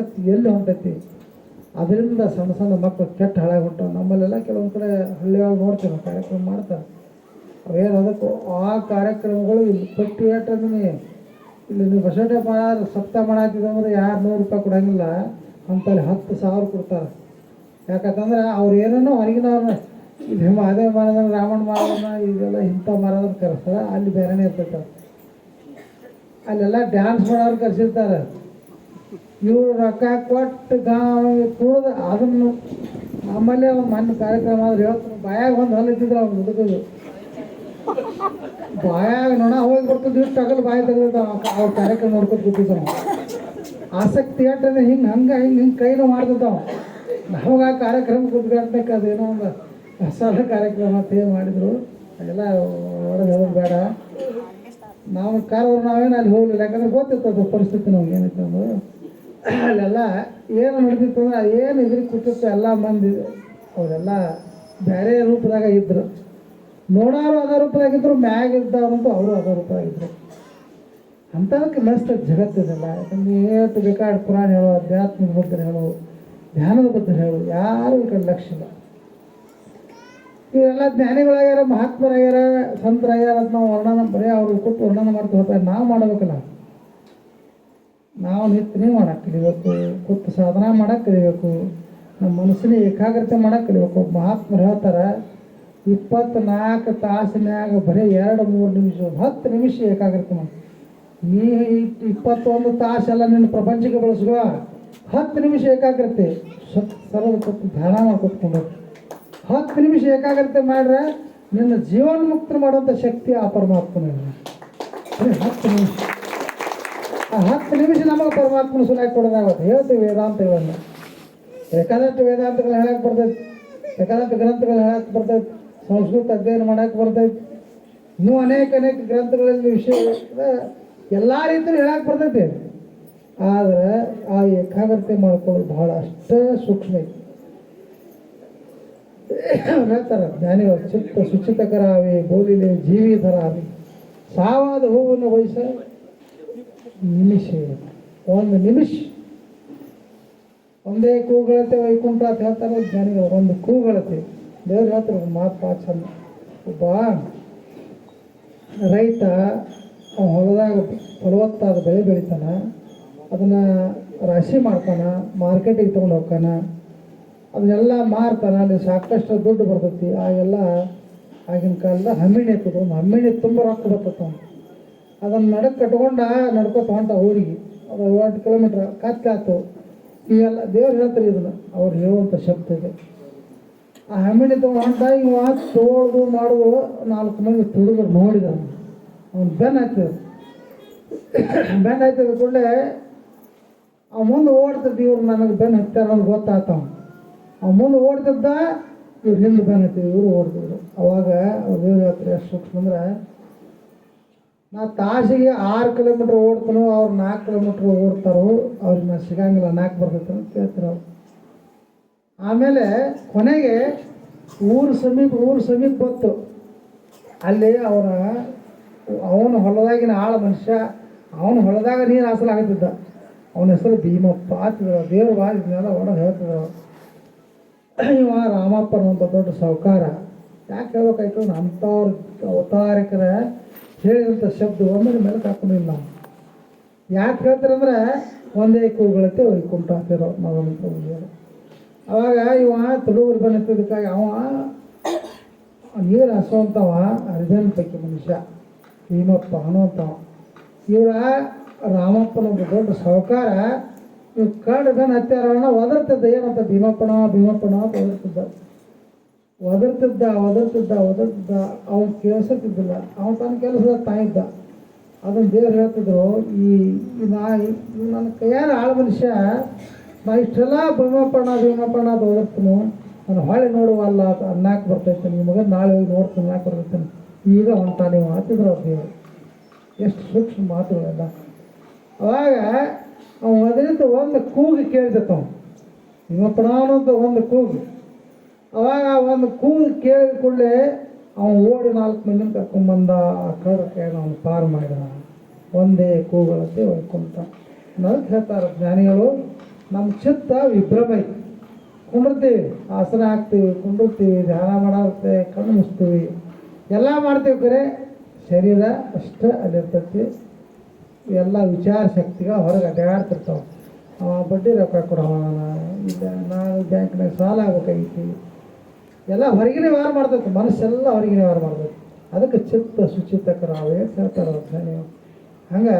ಜಗತ್ತು ಎಲ್ಲಿ ಹೊಂಟೈತಿ? ಅದರಿಂದ ಸಣ್ಣ ಸಣ್ಣ ಮಕ್ಕಳು ಕೆಟ್ಟ ಹಾಳಾಗಿ ಹೊಂಟವು. ನಮ್ಮಲ್ಲೆಲ್ಲ ಕೆಲವೊಂದು ಕಡೆ ಹಳ್ಳಿಯೊಳಗೆ ನೋಡ್ತೀವಿ ಕಾರ್ಯಕ್ರಮ ಮಾಡ್ತಾರೆ ಅವೇನು ಅದಕ್ಕೂ ಆ ಕಾರ್ಯಕ್ರಮಗಳು ಇಲ್ಲಿ ಪಟ್ಟಿ ಏಟಂದ್ರೆ ಇಲ್ಲಿ ನೀವು ಬಸವಟೆ ಮಾಡ ಸಪ್ತಾಹ ಮಾಡತ್ತಿದಂದ್ರೆ ಯಾರು ನೂರು ರೂಪಾಯಿ ಕೊಡಂಗಿಲ್ಲ. ಅಂತಲ್ಲಿ ಹತ್ತು ಸಾವಿರ ಕೊಡ್ತಾರೆ. ಯಾಕಂತಂದ್ರೆ ಅವ್ರು ಏನೇನೋ ಹೊರಗಿನವ್ರನ್ನ ಇದು ಹಿಮ ಅದೇ ಮಾರಣ್ಣ ಇದೆಲ್ಲ ಇಂಥ ಮಾರೋದ್ರ ಕರೆಸ್ತಾರೆ. ಅಲ್ಲಿ ಬೇರೆನೇ ಇರ್ತೈತೆ. ಅಲ್ಲೆಲ್ಲ ಡ್ಯಾನ್ಸ್ ಮಾಡೋರು ಕರೆಸಿರ್ತಾರೆ. ಇವರು ರೊಕ್ಕ ಕೊಟ್ಟು ಗಾ ಕುಡ್ದು ಅದನ್ನು ಆಮೇಲೆ ಒಂದು ಮಣ್ಣು ಕಾರ್ಯಕ್ರಮ ಆದ್ರೆ ಹೇಳ್ತಾರೆ ಬಾಯಾಗ ಒಂದು ಹಲ್ಲಿಟ್ಟಿದ್ರು ಅವ್ನು ಮುದುಕದು ಬಾಯಾಗ ನೋಣ ಹೋಗಿ ಬರ್ತಿದ್ರು ಇಷ್ಟು ಬಾಯ ಬಾಯಿ ತೆಗೆದಿರ್ತಾವ ಅವ್ರ ಕಾರ್ಯಕ್ರಮ ನೋಡ್ಕೊತ ಕೂತಿದ್ರು ಆಸಕ್ತಿ ಏಟಂದ್ರೆ ಹಿಂಗೆ ಹಂಗೆ ಹಿಂಗೆ ಹಿಂಗೆ ಕೈನೂ ಮಾಡ್ತಿದ್ದಾವ ನಮಗೆ ಆ ಕಾರ್ಯಕ್ರಮ ಕುತ್ಕೊಳ್ಬೇಕು ಅದೇನೋ ಒಂದು ಹೊಸ ಕಾರ್ಯಕ್ರಮ ಅಂತ ಏನು ಮಾಡಿದ್ರು. ಅದೆಲ್ಲ ಹೇಳೋದು ಬೇಡ. ನಾವು ಕಾರವ್ರು ನಾವೇನು ಅಲ್ಲಿ ಹೋಗಲಿಲ್ಲ, ಯಾಕಂದ್ರೆ ಗೊತ್ತಿತ್ತು ಅದು ಪರಿಸ್ಥಿತಿ ನಮ್ಗೆ ಏನಿತ್ತು ಅಲ್ಲೆಲ್ಲ ಏನು ನಡೆದಿತ್ತು ಅಂದ್ರೆ ಏನು ಇದ್ರಿಗೆ ಕೂತಿತ್ತು, ಎಲ್ಲ ಮಂದಿ ಅವರೆಲ್ಲ ಬೇರೆ ರೂಪದಾಗ ಇದ್ರು. ನೋಡೋರು ಅದ ರೂಪದಾಗಿದ್ರು, ಮ್ಯಾಗ ಇದ್ದವ್ರಂತೂ ಅವರು ಅದ ರೂಪದಾಗಿದ್ರು. ಅಂಥದಕ್ಕೆ ಮಸ್ತ್ ಜಗತ್ತಿದೆಲ್ಲ ಯಾಕಂದ್ರೆ ಏಟು ಬೇಕಾದ ಪುರಾಣ ಹೇಳು ಅಧ್ಯಾತ್ಮದ ಬಗ್ಗೆ ಹೇಳೋ, ಧ್ಯಾನದ ಬಗ್ಗೆ ಹೇಳು, ಯಾರು ಈ ಕಡೆ ಲಕ್ಷ್ಯ ಇಲ್ಲ ಇವರೆಲ್ಲ ಜ್ಞಾನಿಗಳಾಗ್ಯಾರ, ಮಹಾತ್ಮರಾಗ್ಯಾರ, ಸಂತರಾಗ್ಯಾರ ಅಂತ ನಾವು ವರ್ಣನ ಬರೀ ಅವ್ರಿಗೆ ಕೊಟ್ಟು ವರ್ಣನ ಮಾಡ್ತಾ ಹೋಗ್ತಾರೆ. ನಾವು ಮಾಡಬೇಕಲ್ಲ. ನಾವು ನಿತ್ಯ ಮಾಡಕ್ಕೆ ಕಲಿಬೇಕು ಕುತ್ತು ಸಾಧನ ಮಾಡಕ್ಕೆ ಕಲಿಬೇಕು ನಮ್ಮ ಮನಸ್ಸಿನ ಏಕಾಗ್ರತೆ ಮಾಡಕ್ಕೆ ಕಲಿಬೇಕು ಮಹಾತ್ಮರು ಹೇಳ್ತಾರೆ, ಇಪ್ಪತ್ನಾಲ್ಕು ತಾಸಿನಾಗ ಬರೀ ಎರಡು ಮೂರು ನಿಮಿಷ, ಹತ್ತು ನಿಮಿಷ ಏಕಾಗ್ರತೆ ಮಾಡಿ. ಇಪ್- ಇಪ್ಪತ್ತೊಂದು ತಾಸೆಲ್ಲ ನಿನ್ನ ಪ್ರಪಂಚಕ್ಕೆ ಬಳಸುವ ಹತ್ತು ನಿಮಿಷ ಏಕಾಗ್ರತೆ. ಸತ್ ಕೂತು ಧ್ಯಾನ ಮಾಡ್ಕೊತ್ಕೊಂಡು ಹತ್ತು ನಿಮಿಷ ಏಕಾಗ್ರತೆ ಮಾಡ್ರೆ ನಿನ್ನ ಜೀವನ್ಮುಕ್ತ ಮಾಡುವಂಥ ಶಕ್ತಿ ಆ ಪರಮಾತ್ಮನ ಹತ್ತು ನಿಮಿಷ. ಹತ್ತು ನಿಮಿಷ ನಮಗೆ ಪರಮಾತ್ಮನ ಸುಲಾಗಿ ಕೊಡೋದಾಗುತ್ತೆ. ಹೇಳ್ತೀವಿ ವೇದಾಂತಗಳನ್ನು. ಬೇಕಾದಷ್ಟು ವೇದಾಂತಗಳು ಹೇಳಕ್ಕೆ ಬರ್ತೈತಿ. ಬೇಕಾದಷ್ಟು ಗ್ರಂಥಗಳು ಹೇಳಕ್ಕೆ ಬರ್ತೈತಿ. ಸಂಸ್ಕೃತ ಅಧ್ಯಯನ ಮಾಡಕ್ಕೆ ಬರ್ತೈತಿ. ಇನ್ನೂ ಅನೇಕ ಅನೇಕ ಗ್ರಂಥಗಳಲ್ಲಿ ವಿಷಯ ಎಲ್ಲ ರೀತಿಯಲ್ಲಿ ಹೇಳಕ್ಕೆ ಬರ್ತೈತಿ. ಆದರೆ ಆ ಏಕಾಗ್ರತೆ ಮಾಡ್ಕೊಳ್ಳೋದು ಬಹಳ ಅಷ್ಟೇ ಸೂಕ್ಷ್ಮ ಐತಿ. ಹೇಳ್ತಾರೆ, ಜ್ಞಾನಿಗಳು, ಚಿತ್ತ ಬೋಲಿಲಿ ಬೋಲಿಲೆ ಆವಿ ಸಾವಾದ ಹೂವನ್ನು ವಯಸ್ಸ ನಿಮಿಷ ಒಂದು ನಿಮಿಷ. ಒಂದೇ ಕೂಗಳತೆ ವೈಕುಂಠ ಅಂತ ಹೇಳ್ತಾರೆ ಜ್ಞಾನಿಗಳು ಒಂದು ಕೂಗಳತೆ. ದೇವ್ರು ಹೇಳ್ತಾರೆ ಮಾತು ಭಾಳ ಚಂದ. ಒಬ್ಬ ರೈತ ಹೊಲದಾಗ ಫಲವತ್ತಾದ ಬೆಳೆ ಬೆಳಿತಾನ, ಅದನ್ನ ರಾಶಿ ಮಾಡ್ತಾನ, ಮಾರ್ಕೆಟಿಗೆ ತಗೊಂಡು ಹೋಗ್ತಾನ, ಅದನ್ನೆಲ್ಲ ಮಾರ್ತಾನ, ಅಲ್ಲಿ ಸಾಕಷ್ಟು ದುಡ್ಡು ಬರ್ತೈತಿ ಆಗೆಲ್ಲ ಆಗಿನ ಕಾಲದ ಹಮ್ಮಿಣಿ ಎತ್ತದ ಒಂದು ಹಮ್ಮಿಣಿ ತುಂಬ ರೊಕ್ಕ ಬರ್ತೈತೆ ಅವ್ನು ಅದನ್ನು ನಡಕ್ಕೆ ಕಟ್ಕೊಂಡ ನಡ್ಕೊತ ಹೊಂಟ ಊರಿಗೆ. ಅದು ಕಿಲೋಮೀಟರ್ ಕಿಲೋಮೀಟ್ರ್ ಕತ್ತಾತು ಇವೆಲ್ಲ ದೇವ್ರು ಹೇಳ್ತಾರೆ ಇದನ್ನ. ಅವ್ರು ಹೇಳುವಂಥ ಶಬ್ದ ಇದೆ. ಆ ಹಮ್ಮಿಣಿ ತೊಗೊಂಡು ಹೊಂಟ ಇವ ತೋಳ್ದು ಮಾಡೋದು ನಾಲ್ಕು ಮಂದಿ ತುಡುಗರು ನೋಡಿದ ಅವ್ನು ಬೆನ್ ಹಾಕ್ತಿದ ಬೆನ್ ಹಾಕಿದ ಕೂಡಲೇ ಅವ ಮುಂದೆ ಓಡ್ತಿದ್ದ ಇವ್ರು ನನಗೆ ಬೆನ್ ಹತ್ತಾರ ಅಂತ ಗೊತ್ತಾಗ್ತಾವ ಅವ ಮುಂದೆ ಓಡ್ತಿದ್ದ ಇವ್ರು ಹಿಂದೆ ಬೆನ್ ಹತ್ತಿದ್ರು ಇವರು ಓಡ್ತಿದ್ರು. ಅವಾಗ ಅವ್ರು ದೇವ್ರು ಹೇಳ್ತಾರೆ, ಎಷ್ಟು ಸೂಕ್ಷ್ಮ ಅಂದ್ರೆ ನಾ ತಾಸಿಗೆ ಆರು ಕಿಲೋಮೀಟ್ರ್ ಓಡ್ತಾನೋ, ಅವ್ರು ನಾಲ್ಕು ಕಿಲೋಮೀಟ್ರ್ ಓಡ್ತಾರೋ ನಾ ಸಿಗಂಗಿಲ್ಲ, ನಾಲ್ಕು ಬರ್ತೈತೆ ಅಂತ ಕೇಳ್ತಾರೆ ಅವ್ರು. ಆಮೇಲೆ ಕೊನೆಗೆ ಊರು ಸಮೀಪ ಊರು ಸಮೀಪ ಬಂತು. ಅಲ್ಲಿ ಅವರ, ಅವನ ಹೊಲದಾಗಿನ ಆಳ ಮನುಷ್ಯ, ಅವನ ಹೊಲದಾಗ ನೀರು ಹಾಸಲಾಗುತ್ತಿದ್ದ ಅವನ ಹೆಸರು ಭೀಮಪ್ಪ ಆತಿದ್ರು ದೇವ್ರು ಬಾ ಇದನ್ನೆಲ್ಲ ಒಳಗೆ ಹೇಳ್ತಿದ್ರು ಇವ ರಾಮಪ್ಪನಂತ ದೊಡ್ಡ ಸಾಹುಕಾರ ಯಾಕೆ ಹೇಳ್ಬೇಕಾಯ್ತು ಅಂಥವ್ರ ಅವತಾರಿಕರ ಹೇಳಿದಂಥ ಶಬ್ದ ಒಮ್ಮೆ ಮೇಲೆ ಹಾಕೊಂಡಿಲ್ಲ ನಾವು ಯಾಕೆ ಹೇಳ್ತಾರಂದ್ರೆ ಒಂದೇ ಕೂಗಳತ್ತೆ ಕುಂಟ ಅಂತಿರೋ ನಾವು ಅವಾಗ ಇವ ತುಳುವರು ಬಂದಿದ್ದಕ್ಕಾಗಿ ಅವ ನೀರು ಹಸುವಂಥವ ಅರ್ಜನ್ ಪೈಕಿ ಮನುಷ್ಯ ಭೀಮಪ್ಪ ಅನ್ನುವಂಥವ ಇವರ ರಾಮಪ್ಪನ ಒಂದು ದೊಡ್ಡ ಸಾಹುಕಾರ ಇವ್ ಕಂಡು ಬಂದು ಹತ್ಯಾರವನ್ನ ಒದರ್ತಿದ್ದ. ಏನಂತ ಭೀಮಪ್ಪಣ ಭೀಮಪ್ಪಣ ಅಂತ ಒದರ್ತಿದ್ದ. ಒದರ್ತಿದ್ದ ಒದರ್ತಿದ್ದ ಒದರ್ತಿದ್ದ, ಅವ್ನು ಕೇಳಿಸುತ್ತಿದ್ದಿಲ್ಲ. ಅವನು ತನ್ನ ಕೆಲಸದ ತಾಯಿದ್ದ ಅದನ್ನು ದೇವ್ರು ಹೇಳ್ತಿದ್ರು, ಈ ನಾಯಿ ನನ್ನ ಕೈಯಾರ ಆಳ ಮನುಷ್ಯ, ನಾ ಇಷ್ಟೆಲ್ಲ ಭೀಮಪ್ಪಣ ಭೀಮಪ್ಪಣ ಅದು ಓದಿರ್ತೀನಿ ನಾನು ಹೊಳೆ ನೋಡುವಲ್ಲ ಅದು ಅನ್ನಕ್ಕೆ ಬರ್ತೈತೆ. ನಿಮಗೆ ನಾಳೆ ಹೋಗಿ ನೋಡ್ತೀನಿ, ಅನ್ನಕ್ಕೆ ಬರ್ತೈತೆ. ಈಗ ಹೊಂಟ ನೀವು ಹಾಕಿದ್ರು ಅವ್ರು ದೇವರು. ಎಷ್ಟು ಸೂಕ್ಷ್ಮ ಮಾತುಗಳೆಲ್ಲ. ಅವಾಗ ಅವ್ನು ಅದರಿಂದ ಒಂದು ಕೂಗು ಕೇಳಿದತ್ತ ಅವನು ಅನ್ನೋದು ಒಂದು ಕೂಗು. ಅವಾಗ ಒಂದು ಕೂಗು ಕೇಳಿದ ಕೂಡಲೇ ಅವನು ಓಡಿ ನಾಲ್ಕು ಮಂದಿನ ಕರ್ಕೊಂಡ್ಬಂದ ಆ ಕಡಕ್ಕೆ ಅವನು ಪಾರು ಮಾಡಿದ. ಒಂದೇ ಕೂಗಳಂತೆ ಹೊಯ್ಕೊಂತ. ಅನ್ನೋದಕ್ಕೆ ಹೇಳ್ತಾರೆ ಜ್ಞಾನಿಗಳು ನಮ್ಮ ಚಿತ್ತ ವಿಭ್ರಮ ಐತಿ. ಕುಂಡಿರ್ತೀವಿ, ಆಸನ ಹಾಕ್ತೀವಿ, ಕುಂಡಿರ್ತೀವಿ, ಧ್ಯಾನ ಮಾಡತ್ತೆ ಕಣ್ಣು ಮುಚ್ತೀವಿ. ಎಲ್ಲ ಮಾಡ್ತೀವಿ ಕರೆ, ಶರೀರ ಅಷ್ಟೇ ಅಲ್ಲಿರ್ತೈತಿ. ಎಲ್ಲ ವಿಚಾರ ಶಕ್ತಿಗಳು ಹೊರಗೆ ಅಡ್ಡಾಡ್ತಿರ್ತಾವೆ. ಬಡ್ಡಿ ರೊಕ್ಕ ಕೊಡೋಣ ಇಲ್ಲ ನಾನು ಬ್ಯಾಂಕ್ನಾಗ ಸಾಲ ಆಗ್ಬೇಕಾಗಿತ್ತು ಎಲ್ಲ ಹೊರಗಿನ ವ್ಯವಹಾರ ಮಾಡ್ತೈತೆ ಮನಸ್ಸೆಲ್ಲ ಹೊರಗಿನ ವ್ಯವಹಾರ ಮಾಡ್ತೈತೆ ಅದಕ್ಕೆ ಚಿತ್ತ ಶುಚಿತಕರಾವೇ ಹೇಳ್ತಾರೆ ನೀವು ಹಂಗೆ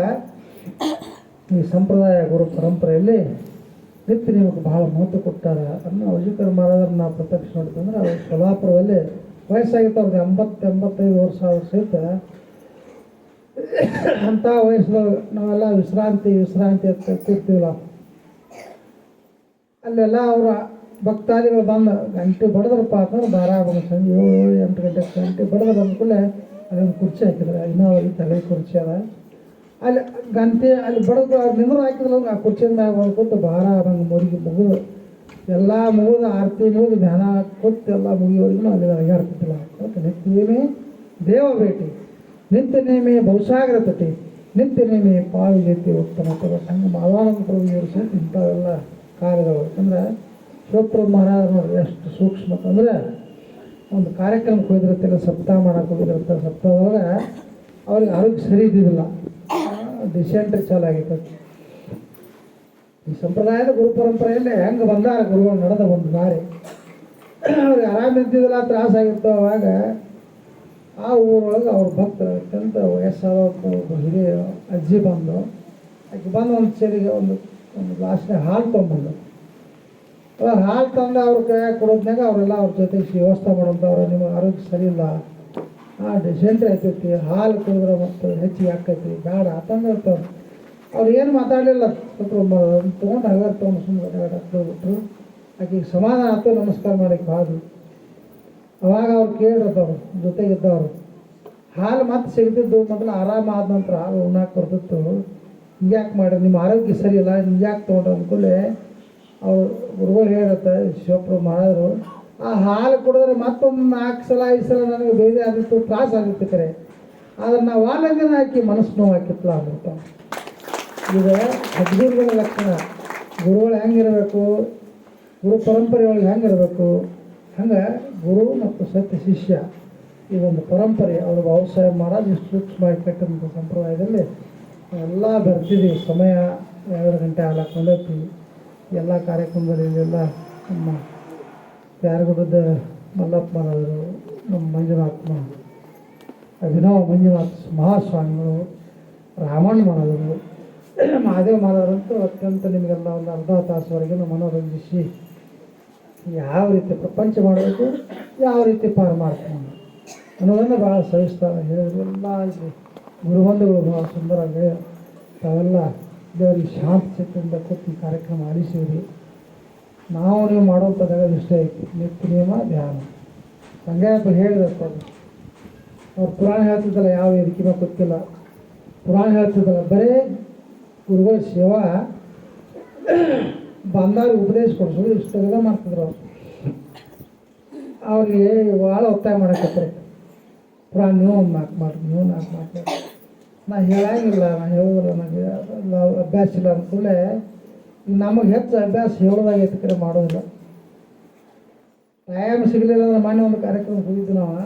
ಈ ಸಂಪ್ರದಾಯ ಗುರು ಪರಂಪರೆಯಲ್ಲಿ ನಿತ್ಯ ನಿಮಗೆ ಬಹಳ ಮಹತ್ವ ಕೊಟ್ಟಾರ ಅನ್ನೋ ವಜೀಕರ ಮಹಾರಾಜರು ನಾವು ಪ್ರತ್ಯಕ್ಷ ನೋಡ್ತಂದ್ರೆ ಅವ್ರು ಕೊಲ್ಹಾಪುರದಲ್ಲಿ ವಯಸ್ಸಾಗಿತ್ತು, ಅವ್ರಿಗೆ ಎಂಬತ್ತು ಎಂಬತ್ತೈದು ವರ್ಷ ಅವ್ರ ಸಹಿತ ಅಂಥ ವಯಸ್ಸಿನೊಳಗೆ ನಾವೆಲ್ಲ ವಿಶ್ರಾಂತಿ ವಿಶ್ರಾಂತಿ ಅಂತ ಕೂರ್ತೀವಲ್ಲ ಅಲ್ಲೆಲ್ಲ ಅವರ ಭಕ್ತಾದಿಗಳು ಬಂದು ಗಂಟೆ ಬಡದ್ರಪ್ಪ ಅಂತಂದ್ರೆ ದಾರ ಬಂದು ಸಂಜೆ ಏಳು ಎಂಟು ಗಂಟೆ ಗಂಟೆ ಬಡದ್ರ ಅಂದ್ಕೂಡಲೇ ಅದೊಂದು ಕುರ್ಚಿ ಹಾಕಿದ್ರೆ. ಇನ್ನೂ ಈ ತಲೆ ಕುರ್ಚಿ ಅದ. ಅಲ್ಲಿ ಗಂಟೆ ಅಲ್ಲಿ ಬಡದ್ರು ಅವ್ರು ಹಾಕಿದ್ರೆ ಆ ಕುರ್ಚಿ ಮ್ಯಾಗ ಭಾರ ನಂಗೆ ಮುರುಗಿ ಮುಗಿದು ಎಲ್ಲ ಮುಗಿದು ಆರತಿ ಮುಗಿದು ಧ್ಯಾನ ಕೊಟ್ಟು ಎಲ್ಲ ಮುಗಿಯೋರಿಗೂ ಅಲ್ಲಿ ಅಯ್ಯಾಡ್ತಿದ್ದಿಲ್ಲ ಅದಕ್ಕೆ ನಿತ್ಯನೇ ದೇವ ಭೇಟಿ ನಿತ್ಯ ನೇಮೆ ಬಹುಸಾಗರ ತಟಿ ನಿತ್ಯ ನೇಮೆ ಪಾವಿ ಜೊತೆ ಉತ್ತಮ ತಗೊಟ್ಟು ಹಂಗೆ ಪ್ರಭು ಇವರು ಸಹ ಇಂಥವೆಲ್ಲ ಕಾರ್ಯಗಳು. ಯಾಕಂದ್ರೆ ಶಿವಪ್ರಭು ಮಹಾರಾಜರು ಎಷ್ಟು ಸೂಕ್ಷ್ಮ ಅಂದರೆ ಒಂದು ಕಾರ್ಯಕ್ರಮಕ್ಕೆ ಹೋಗಿರ್ತಿಲ್ಲ ಸಪ್ತಾಹ ಮಾಡಕ್ಕೆ ಹೋಗಿರ್ತಾರೆ ಸಪ್ತಾಹದೊಳಗೆ ಅವ್ರಿಗೆ ಆರೋಗ್ಯ ಸರಿ ಇದ್ದಿದ್ದಿಲ್ಲ. ಡಿಸೆಂಟ್ರಿ ಚಾಲು ಆಗಿತ್ತು. ಈ ಸಂಪ್ರದಾಯದ ಗುರು ಪರಂಪರೆಯಲ್ಲಿ ಹೆಂಗೆ ಬಂದಾರ ಗುರುಗಳು ನಡೆದ ಒಂದು ದಾರಿ. ಅವ್ರಿಗೆ ಆರಾಮ ಇದ್ದಿದ್ದಿಲ್ಲ, ತ್ರಾಸ ಆಗಿತ್ತು ಅವಾಗ ಆ ಊರೊಳಗೆ ಅವ್ರ ಭಕ್ತರು ಅತ್ಯಂತ ವಯಸ್ಸಾದ ಒಬ್ಬ ಅಜ್ಜಿ ಬಂದು, ಆಕೆ ಬಂದು ಒಂದು ಸೇರಿಗೆ ಒಂದು ಒಂದು ಗ್ಲಾಸ್ನಾಗ ಹಾಲು ಅವಾಗ ಹಾಲು ತಂದು ಅವ್ರ ಕೈಯಾಗ ಕೊಡೋದ್ನಾಗ ಅವರೆಲ್ಲ ಅವ್ರ ಜೊತೆಗೆ ವ್ಯವಸ್ಥೆ ಮಾಡೋಂಥವ್ರು ನಿಮ್ಮ ಆರೋಗ್ಯ ಸರಿ ಇಲ್ಲ. ಹಾಂ ಡಿಸೆಂಟ್ರಿ ಆಗ್ತೈತಿ ಹಾಲು ಕುಡಿದ್ರೆ ಮತ್ತು ಹೆಚ್ಚಿಗೆ ಆಕೈತಿ, ಬೇಡ ತಂದಿರ್ತಾರೆ ಅವ್ರು ಏನು ಮಾತಾಡಲಿಲ್ಲ ತೊಗೊಂಡು ಹಗಾರ ತೊಗೊಂಡು ಸುಮ್ಮನೆ ಹೋಗ್ಬಿಟ್ರು. ಆಕೆಗೆ ಸಮಾಧಾನ ಆಯ್ತು ನಮಸ್ಕಾರ ಮಾಡಕ್ಕೆ ಬಾದು ಅವಾಗ ಅವ್ರು ಕೇಳಿರ್ತಾವ್ರು ಜೊತೆಗಿದ್ದವ್ರು. ಹಾಲು ಮತ್ತೆ ಸಿಗ್ತಿದ್ದು ಮೊದಲು ಆರಾಮ ಆದ ನಂತರ ಹಾಲು ಉಣ್ಣಾಕೆ ಬರ್ತಿತ್ತು ಹಿಂಗ್ಯಾಕೆ ಮಾಡಿ ನಿಮ್ಮ ಆರೋಗ್ಯ ಸರಿ ಇಲ್ಲ, ಹಿಂಗ್ಯಾಕೆ ತೊಗೊಂಡ್ರೆ ಅವ್ರು ಗುರುಗಳು ಹೇಳುತ್ತೆ ಶಿವಪ್ರು ಮಾಡಿದ್ರು ಆ ಹಾಲು ಕುಡಿದ್ರೆ ಮತ್ತೊಂದು ನಾಲ್ಕು ಸಲ, ಐದು ಸಲ ನನಗೆ ಬೇರೆ ಆಗಿತ್ತು ತ್ರಾಸ ಆಗಿತ್ತು ಕರೆ. ಆದ್ರೆ ನಾವು ಹಾಕಿ ಮನಸ್ಸು ನೋವು ಹಾಕಿತ್ತಲ್ಲ ಅಂತ ಇದು ಸದ್ಗುರುಗಳ ಲಕ್ಷಣ. ಗುರುಗಳು ಹೆಂಗಿರಬೇಕು? ಗುರು ಪರಂಪರೆ ಒಳಗೆ ಹೆಂಗಿರಬೇಕು? ಹಂಗೆ ಗುರು ಮತ್ತು ಸತ್ಯ ಶಿಷ್ಯ ಇದೊಂದು ಪರಂಪರೆ, ಅವರು ವ್ಯವಸಾಯ ಮಾಡೋದು ಇಷ್ಟು ಸೂಕ್ಷ್ಮವಾಗಿ ಕಟ್ಟಿದಂಥ ಸಂಪ್ರದಾಯದಲ್ಲಿ, ಎಲ್ಲ ಬರ್ತಿದ್ದೀವಿ ಸಮಯ, ಎರಡು ಗಂಟೆ ಹಾಲಕ್ಕೆ ಎಲ್ಲ ಕಾರ್ಯಕ್ರಮದಲ್ಲಿ ಎಲ್ಲ ನಮ್ಮ ಪ್ಯಾರಗುಡ್ಡದ ಮಲ್ಲಪ್ಪ ಮಹಾರಾಜರು ನಮ್ಮ ಮಂಜುನಾಥ್ ಮ- ಅಭಿನವ ಮಂಜುನಾಥ ಮಹಾಸ್ವಾಮಿಗಳು, ರಾಮಣ್ಣ ಮಹಾರಾಜರು, ಮಹಾದೇವ ಮಹಾರಾಜರಂತೂ ಅತ್ಯಂತ ನಿಮಗೆಲ್ಲ ಒಂದು ಅರ್ಧ ತಾಸುವರೆಗೆ ಮನೋರಂಜಿಸಿ ಯಾವ ರೀತಿ ಪ್ರಪಂಚ ಮಾಡಬೇಕು, ಯಾವ ರೀತಿ ಪಾರು ಮಾಡ್ತಾನೆ ಅನ್ನೋದನ್ನು ಭಾಳ ಸವಿಸ್ತಾರೆ ಹೇಳಿದ್ರೆಲ್ಲ ಗುರುಬಂಧುಗಳು ಭಾಳ ಸುಂದರವಾಗಿ ತಾವೆಲ್ಲ ದೇವರಿಗೆ ಶಾಂತ ಚಿತ್ರದಿಂದ ಕೊಟ್ಟು ಕಾರ್ಯಕ್ರಮ ಆಲಿಸಿವ್ರಿ ನಾವು ನೀವು ಮಾಡುವಂಥದ್ದಾಗ ಇಷ್ಟ ಐತಿ. ನಿತ್ಯ ನಿಯಮ, ಧ್ಯಾನ. ಸಂಗಾಯಪ್ಪ ಹೇಳಿದಪ್ಪ ಅದು ಅವ್ರು. ಪುರಾಣ ಹೇಳ್ತಿದ್ದಲ್ಲ, ಯಾವ ಇದಕ್ಕಿನ ಗೊತ್ತಿಲ್ಲ. ಪುರಾಣ ಹೇಳ್ತಿದ್ದಲ್ಲ, ಬರೇ ಗುರುಗಳ ಸೇವಾ ಬಂದಾಗ ಉಪದೇಶ ಕೊಡಿಸೋದು ಇಷ್ಟೆಲ್ಲ ಮಾಡ್ತಿದ್ರು ಅವ್ರು. ಅವ್ರಿಗೆ ಭಾಳ ಒತ್ತಾಯ ಮಾಡಕತ್ತಾರೆ. ಪುರಾಣ ನೀವು ಒಂದು ಮಾತು ಮಾಡಿ ನೀವು ನಾಲ್ಕು ಮಾಡಿ ನಾ ಹೇಳಂಗಿಲ್ಲ, ನಾ ಹೇಳೋದಿಲ್ಲ ನನಗೆ ಅಭ್ಯಾಸ ಇಲ್ಲ ಅಂದ್ಕೂಡಲೇ ನಮಗೆ ಹೆಚ್ಚು ಅಭ್ಯಾಸ ಹೇಳೋದಾಗೈತೆ ಕರೆ ಮಾಡೋದಿಲ್ಲ. ಟೈಮ್ ಸಿಗಲಿಲ್ಲ ಅಂದ್ರೆ ಮೊನ್ನೆ ಒಂದು ಕಾರ್ಯಕ್ರಮ ಹೋಗಿದ್ದು ನಾವು.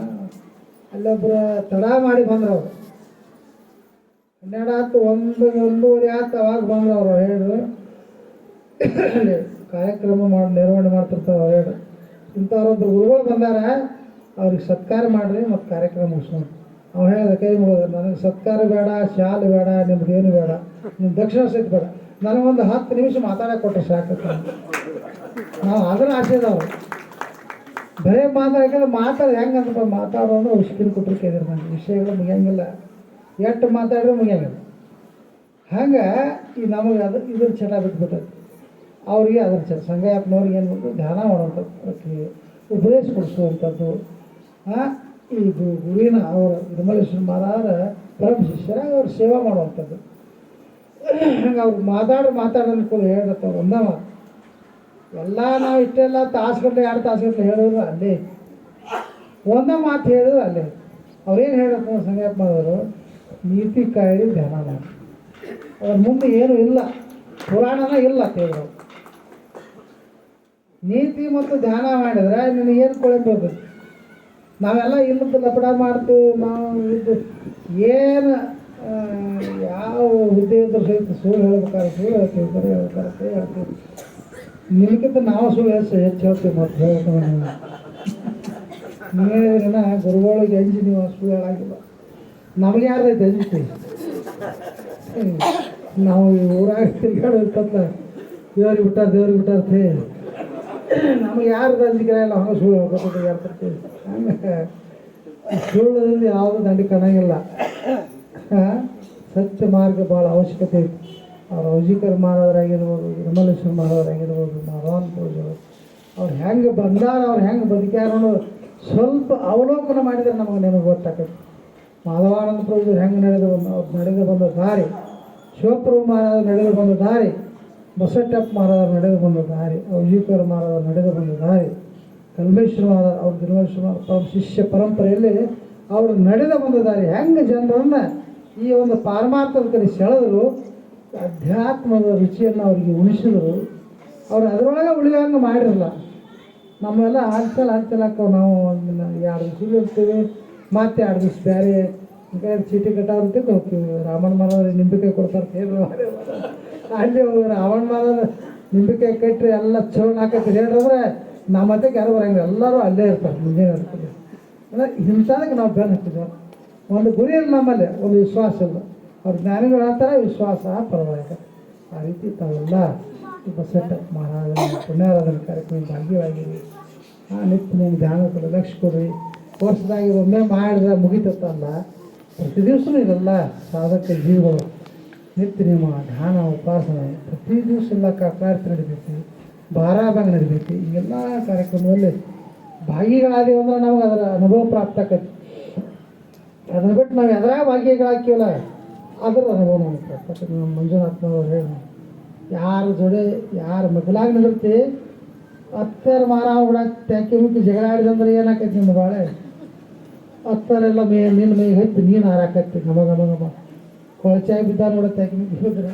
ಅಲ್ಲೊಬ್ಬರು ತಡ ಮಾಡಿ ಬಂದ್ರು. ಅವರು ಹನ್ನೆರಡು ಆತು, ಒಂದು, ಒಂದೂವರೆ ಆತು, ಅವಾಗ ಬಂದ್ರು ಅವರು ಹೇಳಿದ್ರು. ಕಾರ್ಯಕ್ರಮ ಮಾಡಿ, ನಿರ್ವಹಣೆ ಮಾಡ್ತಿರ್ತಾರೆ ಅವ್ರು ಹೇಳಿ ಇಂಥವ್ರೊಬ್ಬರು ಗುರುಗಳು ಬಂದಾರ, ಅವ್ರಿಗೆ ಸತ್ಕಾರ ಮಾಡ್ರಿ ಮತ್ತು ಕಾರ್ಯಕ್ರಮ ಮುಗಿಸ್ಕೊಂಡು. ಅವ್ನು ಹೇಳಿದ ಕೈ ಮುಗಿದ, ನನಗೆ ಸತ್ಕಾರ ಬೇಡ, ಶಾಲು ಬೇಡ ನಿಮ್ದೇನು ಬೇಡ ನಿಮ್ಮ ದಕ್ಷಿಣ ಸಹಿತ ಬೇಡ. ನನಗೊಂದು ಹತ್ತು ನಿಮಿಷ ಮಾತಾಡಕ್ಕೆ ಕೊಟ್ಟರೆ ಸಾಕು. ನಾವು ಅದನ್ನ ಆಸೆದವ್ರು ಬರೇ ಮಾತಾಡಕ್ಕೆ ಮಾತಾಡ ಹೆಂಗಂತ ಮಾತಾಡೋದು ಉಸ್ಕಿನ ಕೊಟ್ಟರು ಕೇಳಿದ್ರು ನನಗೆ ವಿಷಯಗಳು ಮುಗಿಯಂಗಿಲ್ಲ. ಎಷ್ಟು ಮಾತಾಡಿದ್ರು ಮುಗಿಯಂಗಿಲ್ಲ. ಹಂಗೆ ಈ ನಮಗೆ ಅದು ಇದ್ರ ಚಟ ಬಿಟ್ಬಿಟ್ಟೈತಿ. ಅವ್ರಿಗೆ ಅದ್ರ ಚಟ. ಸಂಗಯ್ಯಪ್ಪನವ್ರಿಗೆ ಏನು ಬಿಟ್ಟು ಧ್ಯಾನ ಮಾಡೋಂಥದ್ದು ಪ್ರಕ್ರಿಯೆ. ಉಪದೇಶ ಕೊಡಿಸುವಂಥದ್ದು. ಹಾಂ ಈ ಗುರುವಿನ ಅವರ ವಿಮಲೇಶ್ವರ ಮಹಾರಾಜರ ಪರಮ ಅವ್ರು ಸೇವಾ ಮಾಡುವಂಥದ್ದು. ಹಂಗೆ ಅವ್ರು ಮಾತಾಡಿ ಮಾತಾಡೋದು ಕೂಡ ಹೇಳ್ದತ್ತವ್ರು ಒಂದ ಮಾತು ಎಲ್ಲ ನಾವು ಇಷ್ಟೆಲ್ಲ ತಾಸುಗಟ್ಟಲೆ ಎರಡು ತಾಸುಗಟ್ಟಲೆ ಹೇಳಿದ್ರು ಅಲ್ಲಿ. ಒಂದೇ ಮಾತು ಹೇಳಿದ್ರು ಅಲ್ಲಿ. ಅವ್ರೇನು ಹೇಳತ್ತ ಸಂಗಪ್ಪ ಅವರು ನೀತಿ ಕಾಯ್ದೆ ಧ್ಯಾನ ಮಾಡಿ. ಅವ್ರ ಮುಂದೆ ಏನೂ ಇಲ್ಲ. ಪುರಾಣನ ಇಲ್ಲ ಅಂತ ನೀತಿ ಮತ್ತು ಧ್ಯಾನ ಮಾಡಿದ್ರೆ ನಿನಗೇನು ಕೊಳಬೇಕು ನಾವೆಲ್ಲ ಇಲ್ಲದ ಲಪಡ ಮಾಡ್ತೀವಿ, ನಾವು ಇದು ಏನು ಯಾವ ಹುದ್ದೆ ಇದ್ರೂ ಸಹಿತ ಸುಳ್ಳು ಹೇಳ್ಬೇಕಾದ್ರೆ ಸುಳ್ಳು ಹೇಳ್ತೀವಿ, ಬರೀ ಸರಿ ಹೇಳ್ತೀವಿ. ನಿಮಗಿಂತ ನಾವು ಸುಳ್ಳು ಹೆಚ್ಚು ಹೆಚ್ಚು ಹೇಳ್ತೀವಿ ಮತ್ತು ಹೇಳ್ತೀವಿ ನೀವೇನ ಗುರುಗಳಿಗೆ ಅಂಜಿ, ನೀವು ಸುಳ್ಳು ಹೇಳಾಗಿಲ್ಲ. ನಮ್ಗೆ ಯಾರು ಐತೆ ಎಂಜಿ ನಾವು ಊರಾಗ ತಿರ್ಗಾಡೋ ಇರ್ತಲ್ಲ ದೇವ್ರಿಗೆ ಬಿಟ್ಟಾರ ದೇವ್ರಿಗೆ ಬಿಟ್ಟಾರ ನಮಗೆ ಯಾರು ದಂಡಿಕೆ ಇಲ್ಲ, ಹಂಗೆ ಸುಳ್ಳು ಹೇಳ್ಕೊಟ್ಟು ಹೇಳ್ತಿರ್ತೀವಿ ಹಂಗೆ ಯಾವುದು ದಂಡಿ ಕಾಣಂಗಿಲ್ಲ ಸತ್ಯ ಮಾರ್ಗ ಭಾಳ ಅವಶ್ಯಕತೆ ಐತಿ. ಅವ್ರು ಔಜಿಕರ್ ಮಾಡೋದ್ರಾಗಿರ್ಬೋದು ನಿರ್ಮಲೇಶ್ವರ ಮಾಡೋದ್ರಾಗಿರ್ಬೋದು ಮಾಧವನ್ ಪೂಜರು ಅವ್ರು ಹೆಂಗೆ ಬಂದಾರ, ಅವ್ರು ಹೆಂಗೆ ಬದುಕ್ಯಾರ ಅನ್ನೋದು ಸ್ವಲ್ಪ ಅವಲೋಕನ ಮಾಡಿದ್ರೆ ನಮಗೆ ನಿಮಗೆ ಗೊತ್ತಾಗತ್ತೆ ಮಾಧವಾನಂದ ಪ್ರಭುಜರು ಹೆಂಗೆ ನಡೆದು ಬಂದ ಅವ್ರು ನಡೆದು ಬಂದ ದಾರಿ, ಶಿವಪ್ರಭು ಮಹಾರಾಜ ನಡೆದು ಬಂದ ದಾರಿ ಬಸವಟ್ಟಪ್ಪ ಮಹಾರಾಜರು ನಡೆದು ಬಂದ ದಾರಿ ಔಜಿಕರ್ ಮಹಾರಾಜರು ನಡೆದು ಬಂದ ದಾರಿ, ಕಲ್ಮೇಶ್ವರ ಮಹಾರಾಜ ಅವ್ರ ದಿನವೇಶ್ವರ ಅವ್ರ ಶಿಷ್ಯ ಪರಂಪರೆಯಲ್ಲಿ ಅವರು ನಡೆದ ಬಂದ ದಾರಿ. ಹೆಂಗೆ ಜನರನ್ನು ಈ ಒಂದು ಪಾರಮಾರ್ಥದ ಕಡೆ ಸೆಳೆದರು, ಅಧ್ಯಾತ್ಮದ ರುಚಿಯನ್ನು ಅವರಿಗೆ ಉಣಿಸಿದರು, ಅವ್ರು ಅದರೊಳಗೆ ಉಳಿಯೋಂಗೆ ಮಾಡಿರಲ್ಲ. ನಮ್ಮೆಲ್ಲ ಆಗ್ತಲ್ಲ ಹಂಚಲಾಕವು ನಾವು ಎರಡು ದಿವಸ ಇರ್ತೀವಿ ಮತ್ತೆ ಎರಡು ದಿವಸ ಬೇರೆ ಚೀಟಿ ಕಟ್ಟಾವ್ರಿಗೆ ಹೋಗ್ತೀವಿ. ರಾಮಣ್ಣ ಮಾನವ್ರು ನಿಂಬಿಕೆ ಕೊಡ್ತಾರೆ ಅಲ್ಲಿ ಅವನ್ ರಾವಣ ನಿಂಬಿಕೆ ಕಟ್ರಿ ಎಲ್ಲ ಚೌನ್ ಹಾಕತ್ತೀರಿ. ಹೇಳ್ರಂದ್ರೆ ನಮ್ಮ ಮತಕ್ಕೆ ಯಾರು ಬರಂಗಿಲ್ಲ. ಎಲ್ಲರೂ ಅಲ್ಲೇ ಇರ್ತಾರೆ ಮುಂಜಾನೆ ಇರ್ತದೆ ಅಂದರೆ ಇಂಥದಕ್ಕೆ ನಾವು ಹತ್ತಿದ್ವಿ ಒಂದು ಗುರಿ ಇಲ್ಲ ನಮ್ಮಲ್ಲಿ, ಒಂದು ವಿಶ್ವಾಸ ಇಲ್ಲ. ಅವ್ರ ಜ್ಞಾನಿಗಳು ಹೇಳ್ತಾರೆ, ವಿಶ್ವಾಸ ಪರವಾಗಿ. ಆ ರೀತಿ ತಾವೆಲ್ಲ ಬಸಟ್ಟ ಮಹಾರಾಜನ ಪುಣ್ಯಾರಾಧನೆ ಕಾರ್ಯಕ್ರಮ ಭಾಗ್ಯವಾಗಿರಿ ಆ ನಿತ್ಯ ಧ್ಯಾನ ಕೊಡಿ ಲಕ್ಷ ಕೊಡ್ರಿ ವರ್ಷದಾಗಿ ಒಮ್ಮೆ ಮಾಡಿದ್ರೆ ಮುಗಿತತ್ತಲ್ಲ. ಪ್ರತಿ ದಿವಸನೂ ಇದೆಲ್ಲ ಸಾಧಕ ಜೀವಗಳು. ನಿತ್ಯ ನಿಯಮ ಧ್ಯಾನ, ಉಪಾಸನೆ, ಪ್ರತಿ ದಿವಸ ಎಲ್ಲ ನಡಿತೈತಿ. ನಡಿಬೇಕು ಬಾರಾಬಾಗ ನಡಿಬೇಕು ಎಲ್ಲ ಕಾರ್ಯಕ್ರಮದಲ್ಲಿ ಭಾಗಿಗಳಾದೀವಿ ಅಂದ್ರೆ ನಮಗೆ ಅದರ ಅನುಭವ ಪ್ರಾಪ್ತ ಆಕೈತಿ. ಅದನ್ನ ಬಿಟ್ಟು ನಾವು ಎದರ ಭಾಗ್ಯಗಳಾಕಿವಲ್ಲ ಅದ್ರ ಅನುಭವ ನಮಗೆ ಪ್ರಾಪ್ತ ಆಕೈತಿ. ನಮ್ಮ ಮಂಜುನಾಥ್ನವ್ರು ಹೇಳಿ ಯಾರ ಜೋಡಿ, ಯಾರ ಮಗಲಾಗಿ ನಡಿರ್ತಿ ಹತ್ತರ ಮಾರ ಬಿಡ ಟ್ಯಾಕಿ ಮುಟ್ಟಿ ಜಗಳ ಆಡಿದಂದ್ರೆ ಏನಾಕೈತಿ ನಿಮ್ದು ಬಾಳೆ? ಅತ್ತರೆಲ್ಲ ಮೇ ನಿನ್ನ ಮೈ ಹತ್ತಿ ನೀನು ಹಾರಾಕತ್ತಿ ಗಮ ಗಮ ಕೊಳಚಾಗಿ ಬಿದ್ದ ನೋಡತ್ತೆ ಟ್ಯಾಕಿ ಆದರೆ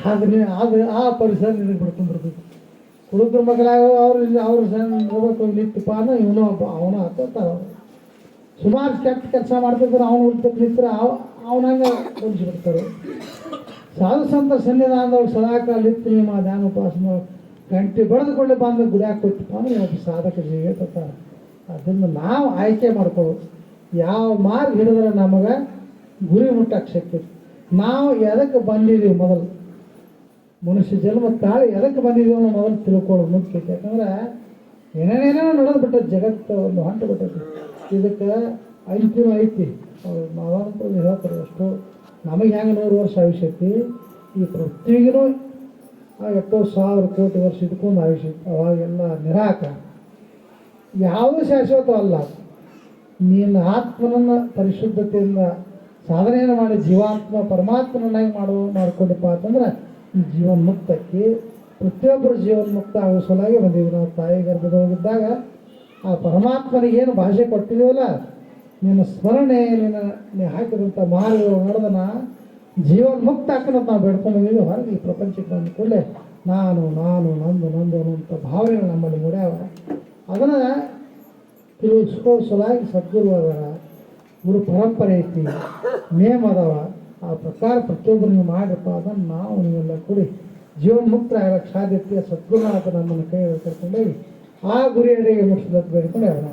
ಹೋದ್ರೆ ಅದು ಆ ಪರಿಸರ ನಿನಗೆ ಬರ್ತೈತಿ ಹುಡುಗರ ಮಕ್ಕಳಾಗ ಅವ್ರು ಅವ್ರು ಹೋಗ್ಬೇಕು ನಿಂತಪ್ಪ ಅಂದ್ರೆ ಇವನು ಒಬ್ಬ ಅವನು ಹತ್ತಾರ ಸುಮಾರು ಕೆಟ್ಟ ಕೆಲಸ ಮಾಡ್ತಿದ್ರು ಅವನು ಹುಡ್ತಕ್ಕೆ ನಿಂತ್ರೆ ಅವ ಅವನಂಗೆ ಬಿಡ್ತಾರೆ ಸಾಧು ಸಂತ ಸನ್ನಿಧಾನದವ್ರು ಸದಾಕಾಲ ನಿಂತು ನಿಮ್ಮ ಧ್ಯಾನ ಉಪಾಸನ ಗಂಟೆ ಬಡಿದುಕೊಳ್ಳಿ ಬಂದು ಗುಡಿ ಕೊಟ್ಟಿಪ್ಪ ಅಂದ್ರೆ ಒಬ್ಬ ಸಾಧಕ ಜೀವಿ ಅದನ್ನು ನಾವು ಆಯ್ಕೆ ಮಾಡ್ಕೊಳ್ಳೋದು. ಯಾವ ಮಾರ್ಗ ಹಿಡಿದ್ರೆ ನಮಗೆ ಗುರಿ ಮುಟ್ಟಕ್ಕೆ ಶಕ್ತಿ ನಾವು ಎದಕ್ಕೆ ಬಂದಿದ್ದೀವಿ ಮೊದಲು? ಮನುಷ್ಯ ಜನ್ಮ ತಾಳಿ ಎದಕ್ಕೆ ಬಂದಿದ್ದೀವಿ ಅನ್ನೋ ಮೊದಲು ತಿಳ್ಕೊಳ್ಳೋ ಮುಖ್ಯ. ಯಾಕಂದ್ರೆ ಏನೇನೇನೋ ನಡೆದು ಬಿಟ್ಟದ ಜಗತ್ತು ಒಂದು ಹೊಂಟು ಬಿಟ್ಟೈತಿ ಇದಕ್ಕೆ ಅಂತಿಮ ಐತಿ. ಮಾವಂತ ಹೇಳ್ತಾರೆ ಅಷ್ಟು. ನಮಗೆ ಹೆಂಗೆ ನೂರು ವರ್ಷ ಆಯುಷ್ಯ ಈ ಪೃಥ್ವಿಗೂ ಎಷ್ಟೋ ಸಾವಿರ ಕೋಟಿ ವರ್ಷ ಇಟ್ಕೊಂಡು ಆಯುಷ್ಯ ಅವಾಗೆಲ್ಲ ನಿರಾಕ. ಯಾವುದೂ ಶಾಶ್ವತ ಅಲ್ಲ. ನೀನು ಆತ್ಮನನ್ನು ಪರಿಶುದ್ಧತೆಯಿಂದ ಸಾಧನೆಯನ್ನು ಮಾಡಿ ಜೀವಾತ್ಮ ಪರಮಾತ್ಮನಾಗಿ ಮಾಡುವ ಮಾಡ್ಕೊಂಡಿಪ್ಪ ಅಂತಂದ್ರೆ, ಈ ಜೀವನ್ ಮುಕ್ತಕ್ಕೆ ಪ್ರತಿಯೊಬ್ಬರು ಜೀವನ್ ಮುಕ್ತ ಆಗೋ ಸಲುವಾಗಿ ಬಂದೀವಿ ನಾವು ತಾಯಿ ಗರ್ಭದೊಳಗಿದ್ದಾಗ ಆ ಪರಮಾತ್ಮನಿಗೆ ಏನು ಭಾಷೆ ಕೊಟ್ಟಿದ್ದೀವಲ್ಲ, ನಿನ್ನ ಸ್ಮರಣೆ, ನಿನ್ನ ನೀ ಹಾಕಿದಂಥ ಮಾರ್ಗಗಳು ನಡೆದನ ಜೀವನ್ ಮುಕ್ತ ಹಾಕೋದು ನಾವು ಬೇಡ್ಕೊಂಡಿದ್ದೀವಿ ಹೊರಗೆ ಈ ಪ್ರಪಂಚಕ್ಕೆ ಬಂದ ಕೂಡಲೇ ನಾನು ನಾನು, ನಂದು ನಂದು ಅನ್ನುವಂಥ ಭಾವನೆಗಳು ನಮ್ಮಲ್ಲಿ ಮೂಡ್ಯಾವ. ಅದನ್ನು ತಿಳಿಸ್ಕೋ ಸಲುವಾಗಿ ಸದ್ಗುರು ಅದಾರ ಗುರು ಪರಂಪರೆ ಐತಿ. ನೇಮ್ ಅದಾವ. ಆ ಪ್ರಕಾರ ಪ್ರತಿಯೊಬ್ಬರು ನೀವು ಮಾಡಿರಪ್ಪ, ಅದನ್ನು ನಾವು ನೀವೆಲ್ಲ ಕೂಡಿ ಜೀವನ್ ಮುಕ್ತ ಆಗಕ್ಕೆ ಸಾಧ್ಯತೆ ಅಂತ ನಮ್ಮನ್ನು ಕೈ ಕರ್ಕೊಂಡೋಗಿ ಆ ಗುರಿಯಡೆಗೆ ಮುಟ್ಟಿಸ್ಲತ್ತು ಬೇಡ್ಕೊಂಡು ಅವ್ರು